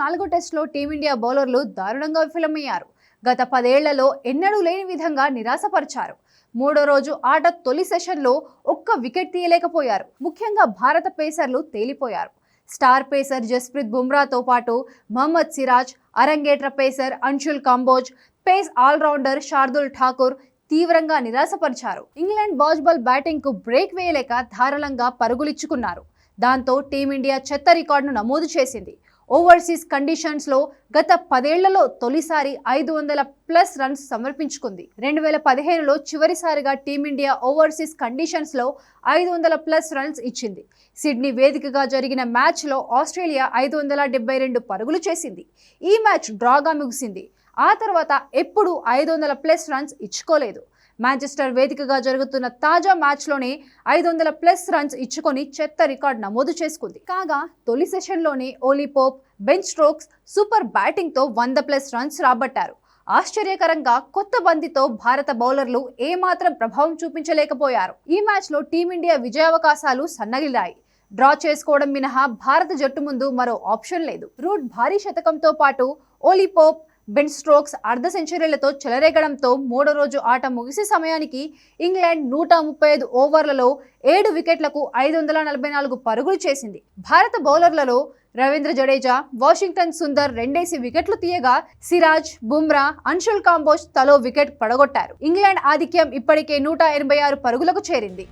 నాలుగో టెస్టులో టీమిండియా బౌలర్లు దారుణంగా విఫలమయ్యారు. గత పదేళ్ళలో ఎన్నడూ లేని విధంగా నిరాశపరిచారు. మూడో రోజు ఆట తొలి సెషన్లో ఒక్క వికెట్ తీయలేకపోయారు. ముఖ్యంగా భారత పేసర్లు తేలిపోయారు. స్టార్ పేసర్ జస్ప్రీత్ బుమ్రాతో పాటు Mohammed Siraj అరంగేట్ర pacer Anshul Kamboj pace all rounder Shardul Thakur తీవ్రంగా నిరాశపరిచారు. ఇంగ్లాండ్ బాజ్బాల్ బ్యాటింగ్కు బ్రేక్ వేయలేక ధారాళంగా పరుగులిచ్చుకున్నారు. దాంతో టీమిండియా చెత్త రికార్డును నమోదు చేసింది. ఓవర్సీస్ కండిషన్స్లో గత పదేళ్ళలో తొలిసారి ఐదు వందల ప్లస్ రన్స్ సమర్పించుకుంది. రెండు వేల పదిహేనులో చివరిసారిగా టీమిండియా ఓవర్సీస్ కండిషన్స్లో ఐదు వందల ప్లస్ రన్స్ ఇచ్చింది. సిడ్నీ వేదికగా జరిగిన మ్యాచ్లో ఆస్ట్రేలియా ఐదు వందల డెబ్బై రెండు పరుగులు చేసింది. ఈ మ్యాచ్ డ్రాగా ముగిసింది. ఆ తర్వాత ఎప్పుడూ ఐదు వందల ప్లస్ రన్స్ ఇచ్చుకోలేదు. మాంచెస్టర్ వేదికగా జరుగుతున్న తాజా మ్యాచ్లోనే ఐదు వందల ప్లస్ రన్స్ ఇచ్చుకొని చెత్త రికార్డ్ నమోదు చేసుకుంది. కాగా తొలి సెషన్లోనే Ollie Pope Ben Stokes super బ్యాటింగ్తో వంద ప్లస్ రన్స్ రాబట్టారు. ఆశ్చర్యకరంగా కొత్త బంతితో భారత బౌలర్లు ఏమాత్రం ప్రభావం చూపించలేకపోయారు. ఈ మ్యాచ్లో టీమిండియా విజయావకాశాలు సన్నగిల్లాయి. డ్రా చేసుకోవడం మినహా భారత జట్టు ముందు మరో ఆప్షన్ లేదు. రూట్ భారీ శతకంతో పాటు ఓలీ పోప్ బెన్ స్ట్రోక్స్ అర్ధ సెంచరీలతో చెలరేగడంతో మూడో రోజు ఆట ముగిసే సమయానికి ఇంగ్లాండ్ నూట ముప్పై ఐదు ఓవర్లలో ఏడు వికెట్లకు ఐదు వందల నలభై నాలుగు పరుగులు చేసింది. భారత బౌలర్లలో రవీంద్ర జడేజా వాషింగ్టన్ సుందర్ రెండేసి వికెట్లు తీయగా సిరాజ్ బుమ్రా అన్షుల్ కాంబోజ్ తలో వికెట్ పడగొట్టారు. ఇంగ్లాండ్ ఆధిక్యం ఇప్పటికే నూట ఎనభై ఆరు పరుగులకు చేరింది.